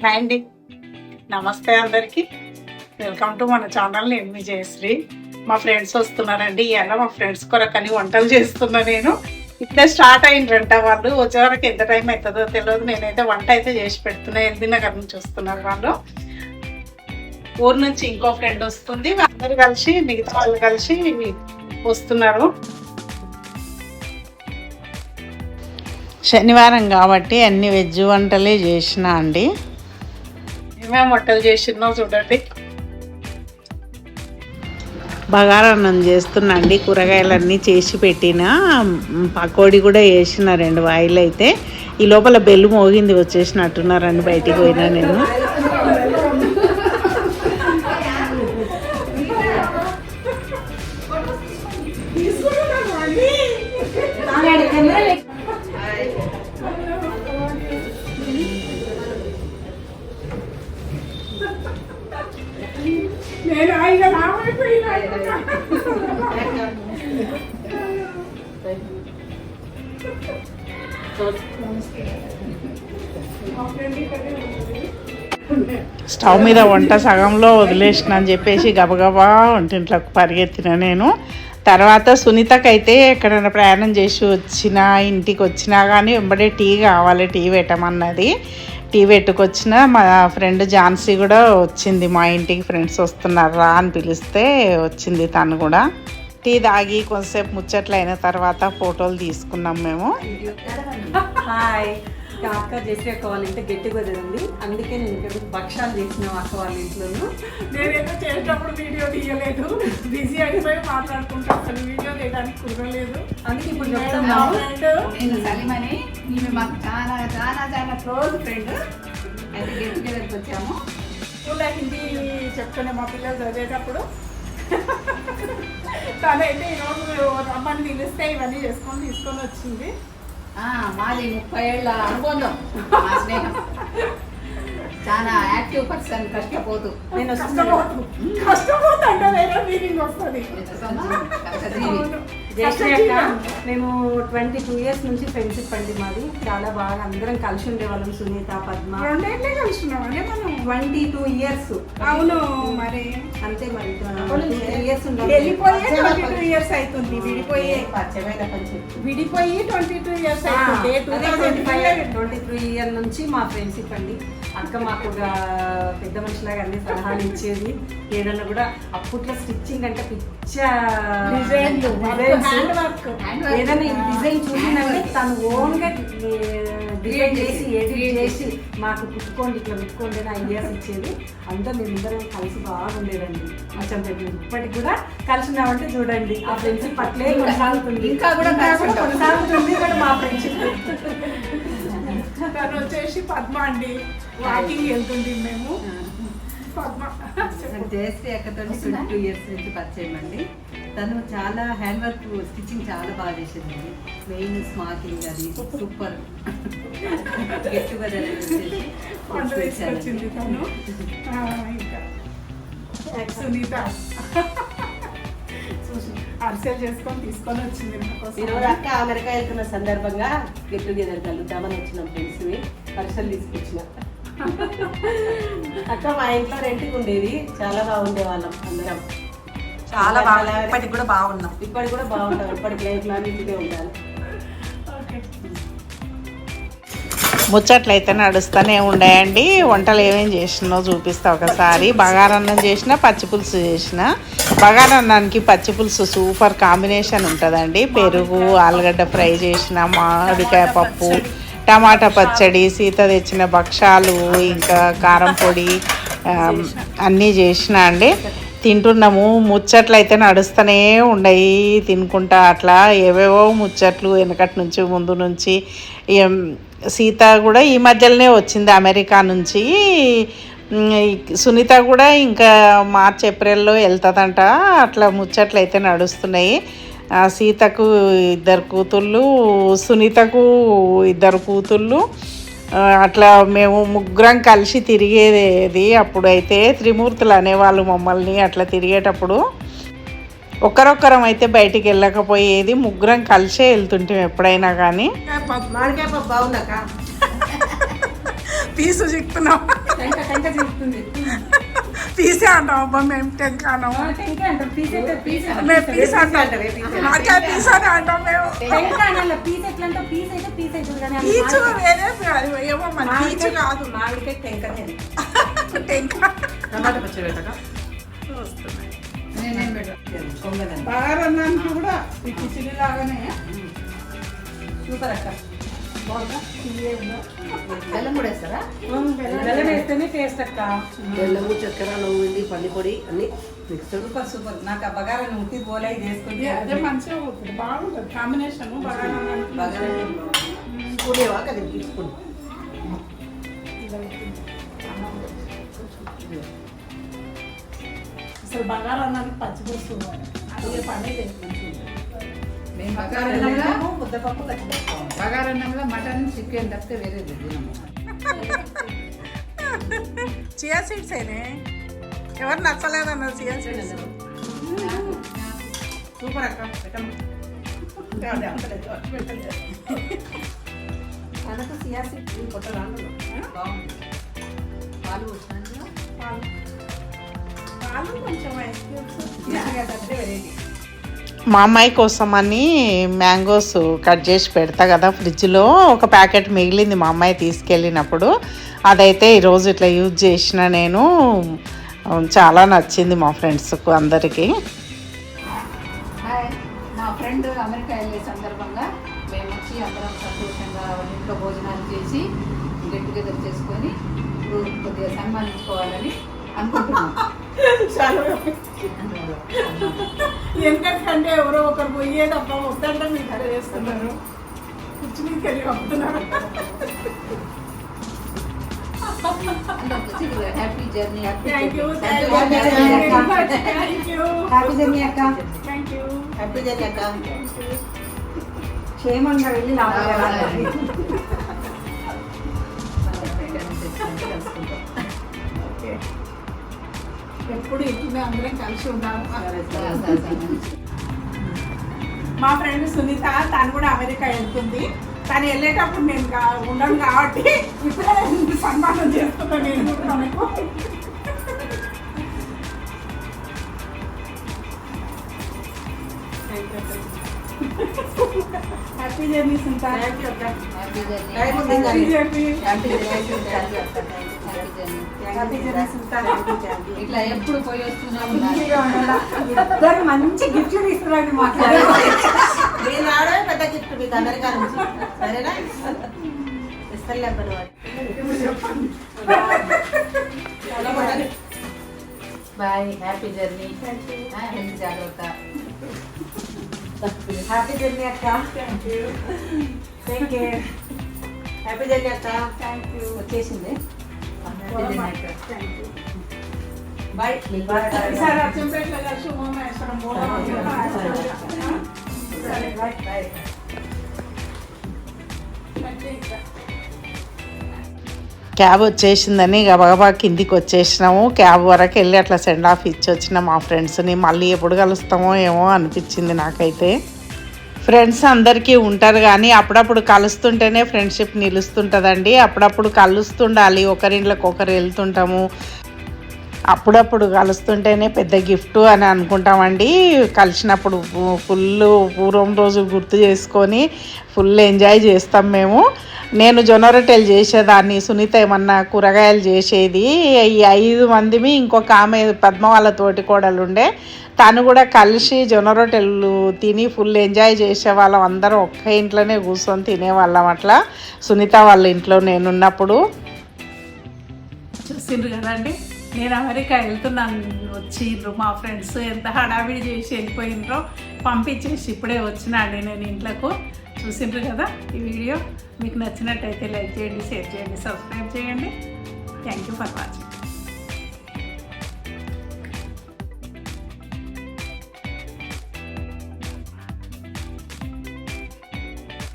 Hi అండి. నమస్తే అందరికి. వెల్కమ్ టు మన ఛానల్ నేను మీ జయశ్రీ. మా ఫ్రెండ్స్ వస్తున్నారండి. ఇవాళ మా ఫ్రెండ్స్ కొరకని వంటలు చేస్తున్నా నేను. ఇప్పుడే స్టార్ట్ అయిండ్రంట వాళ్ళు. వచ్చేవరకు ఎంత టైం అవుతుందో తెలియదు నేనైతే వంట అయితే చేసి పెడుతున్నా. ఎల్బీ నగర్ నుంచి వస్తున్నారు వాళ్ళు. ఊరు నుంచి ఇంకో ఫ్రెండ్ వస్తుంది. అందరు కలిసి మిగతా వాళ్ళు కలిసి వస్తున్నారు. శనివారం కాబట్టి అన్ని వెజ్ వంటలే చేసిన అండి. ఏమేమి వంటలు చేసిందో చూడండి. బగారన్నం చేస్తున్నా అండి కూరగాయలన్నీ చేసి పెట్టిన. పకోడీ కూడా వేసిన రెండు వాయిలు అయితే ఈ లోపల బెల్లు మోగింది వచ్చేసినట్టున్నారండి బయటికి పోయినా నేను. స్టవ్ మీద వంట సగంలో వదిలేసిన అని చెప్పేసి గబగబా వంటింట్లోకి పరిగెత్తిన నేను. తర్వాత సునీతకైతే ఎక్కడైనా ప్రయాణం చేసి వచ్చినా ఇంటికి వచ్చినా కానీ వెంబడే టీ కావాలి టీ పెట్టమన్నది. టీ పెట్టుకొచ్చిన మా ఫ్రెండ్ ఝాన్సీ కూడా వచ్చింది. మా ఇంటికి ఫ్రెండ్స్ వస్తున్నారు రా అని పిలిస్తే వచ్చింది తను కూడా. టీ తాగి కొంతసేపు ముచ్చట్లు అయిన తర్వాత ఫోటోలు తీసుకున్నాం మేము. హాయ్. అక్క చేసే అక్క వాళ్ళ ఇంట్లో గట్టి కుదిరింది అందుకే నేను ఇక్కడ భక్షాలు చేసిన అక్క వాళ్ళ ఇంట్లోను. నేనేదో చేసేటప్పుడు వీడియో తీయలేదు. బిజీ అయిపోయి మాట్లాడుకుంటా అసలు వీడియో తీయడానికి కుదరలేదు. అందుకే ఇప్పుడు చెప్తున్నాము నేను సలీమని ఈమె మాకు చాలా చాలా చాలా క్లోజ్ ఫ్రెండ్. అయితే గెట్ టుగెదర్కి వచ్చాము. స్కూల్లో హిందీ చెప్తున్నా మా పిల్లలు చదివేటప్పుడు. తనైతే ఈరోజు రమ్మని పిలిస్తే ఇవన్నీ చేసుకొని తీసుకొని వచ్చింది. ఆ, మాది ముప్పై ఏళ్ళ అనుబంధం మా స్నేహం. చాలా యాక్టివ్ పర్సన్ కష్టపోతూ. నేను కష్టపోతు. కష్టపోతు అంటే వేరే మీనింగ్ వస్తుంది. జయశ్రీ అక్క మేము ట్వంటీ టూ ఇయర్స్ నుంచి ఫ్రెండ్షిప్ అండి మాది. చాలా బాగా అందరం కలిసి ఉండేవాళ్ళం సునీత పద్మ. రెండేళ్ళే కలుస్తున్నామండి మనం ట్వంటీ టూ ఇయర్స్. అవును మరి. అంతే మరి. ఇయర్స్ వెళ్ళిపోయి ట్వంటీ టూ ఇయర్స్ అవుతుంది విడిపోయి విడిపోయి twenty two years twenty three year నుంచి మా ఫ్రెండ్షిప్ అండి. అక్క మాకు ఒక పెద్ద మనిషిలాగా అన్ని సలహాలు ఇచ్చేది. ఏదన్నా కూడా అప్పట్లో స్టిచ్చింగ్ అంటే పిచ్చ డిజైన్ ఏదైనా ఈ డిజైన్ చూసిందంటే తను ఓన్గా డిజైన్ చేసి ఎడిట్ చేసి మాకు కుట్టుకోండి ఇట్లా కుట్టుకోండి అని ఐడియాస్ ఇచ్చేది. అంతా మేమిద్దరం కలిసి బాగుండేదండి కొంచెం ఇప్పటికి కూడా కలిసి ఉన్నామంటే చూడండి ఆ ఫ్రెండ్షిప్ అట్లే కొనసాగుతుంది. ఇంకా కూడా. కొనసాగుతుంది కూడా మా ఫ్రెండ్షిప్ తను వచ్చేసి పద్మ అండి. వాకింగ్ వెళ్తుంది మేము. పద్మ. జయశ్రీ అక్కతో టూ ఇయర్స్ నుంచి పరిచయం అండి. తను చాలా హ్యాండ్ వర్క్ స్టిచ్చింగ్ చాలా బాగా చేసింది. మెయిన్ స్మాకింగ్ అది. సూపర్. Get together Sunitha. అరిసెలు చేసుకొని తీసుకొని వచ్చింది. ఈరోజు అక్క అమెరికా వెళ్తున్న సందర్భంగా గెట్ టుగెదర్ కలుద్దామని వచ్చినాం ఫ్రెండ్స్ పరీక్షలు తీసుకొచ్చిన. అక్క మా ఇంట్లో రెంట్కి ఉండేది. చాలా బాగుండే వాళ్ళం అందరం. చాలా బాగా ఇప్పటికి కూడా బాగున్నాం ఇప్పటికి కూడా బాగుంటాం ఇప్పటికి లైఫ్ లాంగ్ ఇంటికే ఉండాలి. ఓకే. ముచ్చట్లు అయితే నడుస్తూనే ఉన్నాయండి వంటలు ఏమేం చేసినో చూపిస్తా ఒకసారి. బగారన్నం చేసిన పచ్చి పులుసు చేసిన. బగారన్నానికి పచ్చి పులుసు సూపర్ కాంబినేషన్ ఉంటుందండి. పెరుగు ఆలుగడ్డ ఫ్రై చేసిన మామిడికాయ పప్పు టమాటా పచ్చడి సీత తెచ్చిన భక్షాలు ఇంకా కారం పొడి అన్నీ చేసిన అండి. తింటున్నాము. ముచ్చట్లు అయితే నడుస్తూనే ఉండయి. తినుకుంటా అట్లా ఏవేవో ముచ్చట్లు వెనకటి నుంచి ముందు నుంచి. సీత కూడా ఈ మధ్యలోనే వచ్చింది అమెరికా నుంచి. సునీత కూడా ఇంకా మార్చ్ ఏప్రిల్లో వెళ్తుందంట. అట్లా ముచ్చట్లు అయితే నడుస్తున్నాయి. ఆ, సీతకు ఇద్దరు కూతుళ్ళు సునీతకు ఇద్దరు కూతుళ్ళు. అట్లా మేము ముగ్గురం కలిసి తిరిగేది అప్పుడైతే త్రిమూర్తులు అనేవాళ్ళు మమ్మల్ని అట్లా తిరిగేటప్పుడు. ఒకరొక్కరం అయితే బయటికి వెళ్ళకపోయేది ముగ్గురం కలిసే వెళ్తుంటాం ఎప్పుడైనా కానీ. పీసు చిక్కుతున్నాం. చెప్తుంది పీసే అంటాం అబ్బా మేము టెంక అన్నాం మేము పీస్ అంటాం. మాకే పీస్ అని అంటాం మేము. పీచు వేరే అది ఏమో మన పీచు కాదు. మామిడికాయ టెంక టెంక టమాటా పచ్చడి పెట్టక నేనేం పెట్టను. పొంగదండి బాగారన్నానికి కూడా ఈ కిచిడి లాగానే సూపర్ అక్క. బెల్లం కూడా వేస్తారా? బెల్లం వేస్తేనే టేస్ట్ అక్క. బెల్లము చక్కెర నవ్వుంది పల్లి పొడి అన్ని మిక్స్డ్ సూపర్ సూపర్. నాకు ఆ బగారా ఉట్టి పోలే ఇది వేసుకుంటే అదే మంచిగా అవుతుంది. బాగుంటుంది. కాంబినేషన్ బగారా కదా అసలు బాగారన్నానికి పచ్చిపులుసు. అది పని లేదు. మేము బగారన్నంలో ముద్దపప్పు బగారన్నంలో మటన్ చికెన్ తప్పితే వేరే తినము చియా సీడ్స్ అయినే ఎవరు నచ్చలేదన్నారు చియా సీడ్స్? సూపర్ అక్క మనకు సియాసి బాగుంది. పాలు వచ్చినందులో పాలు. కొంచెం ఐస్ క్యూబ్స్. వెరైటీ మా అమ్మాయి కోసం అని మ్యాంగోస్ కట్ చేసి పెడతా కదా ఫ్రిడ్జ్లో. ఒక ప్యాకెట్ మిగిలింది మా అమ్మాయి తీసుకెళ్ళినప్పుడు. అదైతే ఈరోజు ఇట్లా యూజ్ చేసిన నేను. చాలా నచ్చింది మా ఫ్రెండ్స్కు అందరికీ. మా ఫ్రెండ్ అమెరికా వెళ్ళే సందర్భంగా మేము వచ్చి అందరం సంతోషంగా ఇంట్లో భోజనాలు చేసి గెట్ టుగెదర్ చేసుకొని కొద్దిగా సన్మానించుకోవాలని అనుకుంటున్నాం. ఎందుకంటే ఎవరో ఒకరు పోయేదప్ప వద్దంటే మీరు అదే చేస్తున్నారు కూర్చుని వెళ్ళి పంపుతున్నారు. Happy journey thank you Happy thank journey. You happy journey అక్క థ్యాంక్ యూ హ్యాపీ జర్నీ అక్క క్షేమంగా వెళ్ళి లాభంగా రావాలి. ఓకే ఎప్పుడు ఇట్లనే అందరం కలిసి ఉండాలి. మా ఫ్రెండ్ సునీత తను కూడా అమెరికా వెళ్తుంది. తను వెళ్ళేటప్పుడు నేను ఉండను కాబట్టి ఇప్పుడే సన్మానం చేస్తున్నా నేను తనకు. Happy journey Sunitha. Thank you అక్క happy journey happy. Journey happy journey thank you happy happy. Thank you ఇట్లా ఎప్పుడు పోయి. ఇద్దరు మంచి గిఫ్ట్లు తీసుకురండి రావడమే పెద్ద గిఫ్ట్ మీకు అమెరికా నుంచి సరేనా? అబ్బా బాయ్. హ్యాపీ జర్నీ హెల్త్ జాగ్రత్త. హ్యాపీ జర్నీ అక్క. టేక్ కేర్ హ్యాపీ జర్నీ అక్క. థ్యాంక్ యూ వచ్చేసింది. థ్యాంక్ యూ బాయ్ ఈసారి సరే బాయ్ బాయ్ క్యాబ్ వచ్చేసిందని గబగబా కిందికి వచ్చేసినాము. క్యాబ్ వరకు వెళ్ళి అట్లా సెండ్ ఆఫ్ ఇచ్చి వచ్చిన మా ఫ్రెండ్స్ని మళ్ళీ ఎప్పుడు కలుస్తామో ఏమో అనిపించింది నాకైతే. ఫ్రెండ్స్ అందరికీ ఉంటారు కానీ అప్పుడప్పుడు కలుస్తుంటేనే ఫ్రెండ్షిప్ నిలుస్తుంటుందండి. అప్పుడప్పుడు కలుస్తుండాలి. ఒకరింట్లోకి ఒకరు వెళ్తుంటాము. అప్పుడప్పుడు కలుస్తుంటేనే పెద్ద గిఫ్ట్ అని అనుకుంటామండి. కలిసినప్పుడు ఫుల్ పూర్వం రోజు గుర్తు చేసుకొని ఫుల్ ఎంజాయ్ చేస్తాం మేము. నేను జొన్న రొట్టెలు చేసేదాన్ని సునీత ఏమన్నా కూరగాయలు చేసేది. ఈ ఐదు మందిమి ఇంకొక ఆమె పద్మ వాళ్ళ తోటి కోడలు ఉండే తను కూడా కలిసి జొన్న రొట్టెలు తిని ఫుల్ ఎంజాయ్ చేసేవాళ్ళం. అందరం ఒక్క ఇంట్లోనే కూర్చొని తినేవాళ్ళం అట్లా. సునీత వాళ్ళ ఇంట్లో నేనున్నప్పుడు. చూసిండ్రు కదండి నేను అమెరికా వెళ్తున్నాను వచ్చిండ్రు మా ఫ్రెండ్స్. ఎంత హడావిడి చేసి వెళ్ళిపోయినరో పంపించేసి ఇప్పుడే వచ్చినాండి నేను ఇంట్లోకు. చూసిండ్రు కదా ఈ వీడియో? మీకు నచ్చినట్టయితే లైక్ చేయండి షేర్ చేయండి సబ్స్క్రైబ్ చేయండి. Thank you for watching